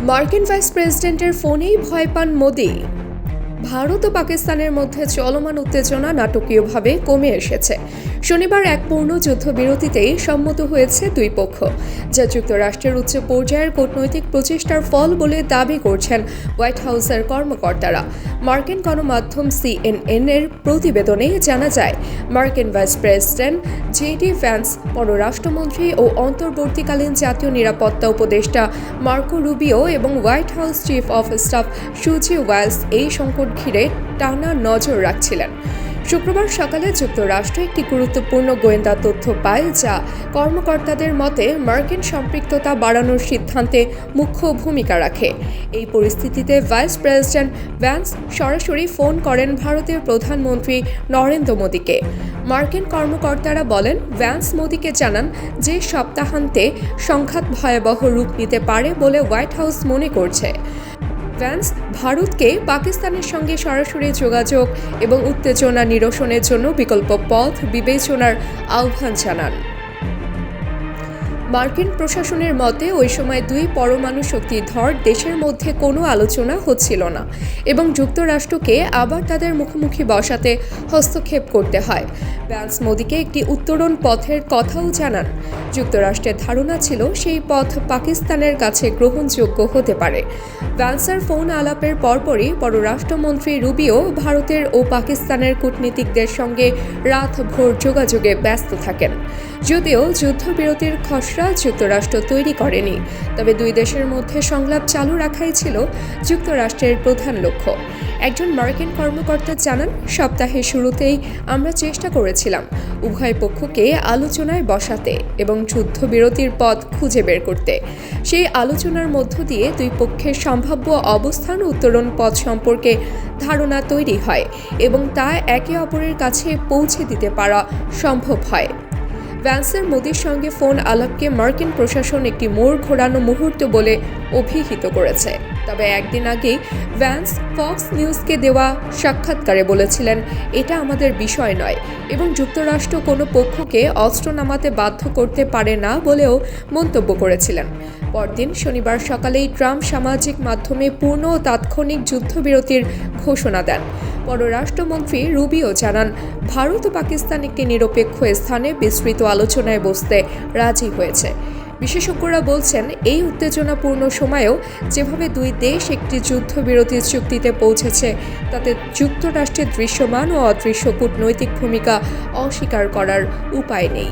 মার্কিন ভাইস প্রেসিডেন্টের ফোনেই ভয় পান মোদি ভারত ও পাকিস্তানের মধ্যে চলমান উত্তেজনা নাটকীয়ভাবে কমে এসেছে। শনিবার এক পূর্ণ যুদ্ধবিরতিতেই সম্মত হয়েছে দুই পক্ষ। যা যুক্তরাষ্ট্রের উচ্চ পর্যায়ের কূটনৈতিক প্রচেষ্টার ফল বলে দাবি করছেন হোয়াইট হাউসের কর্মকর্তারা। মার্কিন গণমাধ্যম সিএনএন এর প্রতিবেদনে জানা যায়, মার্কিন ভাইস প্রেসিডেন্ট জেডি ভ্যান্স, পররাষ্ট্রমন্ত্রী ও অন্তর্বর্তীকালীন জাতীয় নিরাপত্তা উপদেষ্টা মার্কো রুবিও এবং White House chief of staff Susie Wiles এই সংকট ঘিরে টানা নজর রাখছিলেন। শুক্রবার সকালে যুক্তরাষ্ট্র একটি গুরুত্বপূর্ণ গোয়েন্দা তথ্য পায় যা কর্মকর্তাদের মতে মার্কিন সম্পৃক্ততা বাড়ানোর সিদ্ধান্তে মুখ্য ভূমিকা রাখে। এই পরিস্থিতিতে ভাইস প্রেসিডেন্ট ভ্যান্স সরাসরি ফোন করেন ভারতের প্রধানমন্ত্রী নরেন্দ্র মোদীকে। মার্কিন কর্মকর্তারা বলেন, ভ্যান্স মোদীকে জানান যে সপ্তাহান্তে সংঘাত ভয়াবহ রূপ নিতে পারে বলে হোয়াইট হাউস মনে করছে। ভ্যান্স ভারতকে পাকিস্তানের সঙ্গে সরাসরি যোগাযোগ এবং উত্তেজনা নিরসনের জন্য বিকল্প পথ বিবেচনার আহ্বান জানান। মার্কিন প্রশাসনের মতে, ওই সময় দুই পরমাণু শক্তিধর দেশের মধ্যে কোনো আলোচনা হচ্ছিল না এবং যুক্তরাষ্ট্রকে আবার তাদের মুখোমুখি বসাতে হস্তক্ষেপ করতে হয়। ভ্যান্স মোদীকে একটি উত্তরণ পথের কথাও জানান। যুক্তরাষ্ট্রের ধারণা ছিল সেই পথ পাকিস্তানের কাছে গ্রহণযোগ্য হতে পারে। ভ্যান্সার ফোন আলাপের পরপরই পররাষ্ট্রমন্ত্রী রুবিও ভারতের ও পাকিস্তানের কূটনীতিকদের সঙ্গে রাত ভোর যোগাযোগে ব্যস্ত থাকেন। যদিও যুদ্ধবিরতির খসড়া যুক্তরাষ্ট্র তৈরি করেনি, তবে দুই দেশের মধ্যে সংলাপ চালু রাখাই ছিল যুক্তরাষ্ট্রের প্রধান লক্ষ্য। একজন মার্কিন কর্মকর্তা জানান, সপ্তাহের শুরুতেই আমরা চেষ্টা করেছিলাম উভয় পক্ষকে আলোচনায় বসাতে এবং যুদ্ধবিরতির পথ খুঁজে বের করতে। সেই আলোচনার মধ্য দিয়ে দুই পক্ষের সম্ভাব্য অবস্থান উত্তরণ পথ সম্পর্কে ধারণা তৈরি হয় এবং তা একে অপরের কাছে পৌঁছে দিতে পারা সম্ভব হয়। ভ্যান্সের মোদির সঙ্গে ফোন আলাপকে মার্কিন প্রশাসন একটি মোড় ঘোরানো মুহূর্ত বলে অভিহিত করেছে। তবে একদিন আগেই ভ্যান্স ফক্স নিউজকে দেওয়া সাক্ষাৎকারে বলেছিলেন, এটা আমাদের বিষয় নয় এবং যুক্তরাষ্ট্র কোনো পক্ষকে অস্ত্র নামাতে বাধ্য করতে পারে না বলেও মন্তব্য করেছিলেন। পরদিন শনিবার সকালেই ট্রাম্প সামাজিক মাধ্যমে পূর্ণ ও তাৎক্ষণিক যুদ্ধবিরতির ঘোষণা দেন। পররাষ্ট্রমন্ত্রী রুবিও জানান, ভারত ও পাকিস্তান একটি নিরপেক্ষ স্থানে বিস্তৃত আলোচনায় বসতে রাজি হয়েছে। বিশেষজ্ঞরা বলছেন, এই উত্তেজনাপূর্ণ সময়েও যেভাবে দুই দেশ একটি যুদ্ধবিরতি চুক্তিতে পৌঁছেছে, তাতে যুক্তরাষ্ট্রের দৃশ্যমান ও অদৃশ্য কূটনৈতিক ভূমিকা অস্বীকার করার উপায় নেই।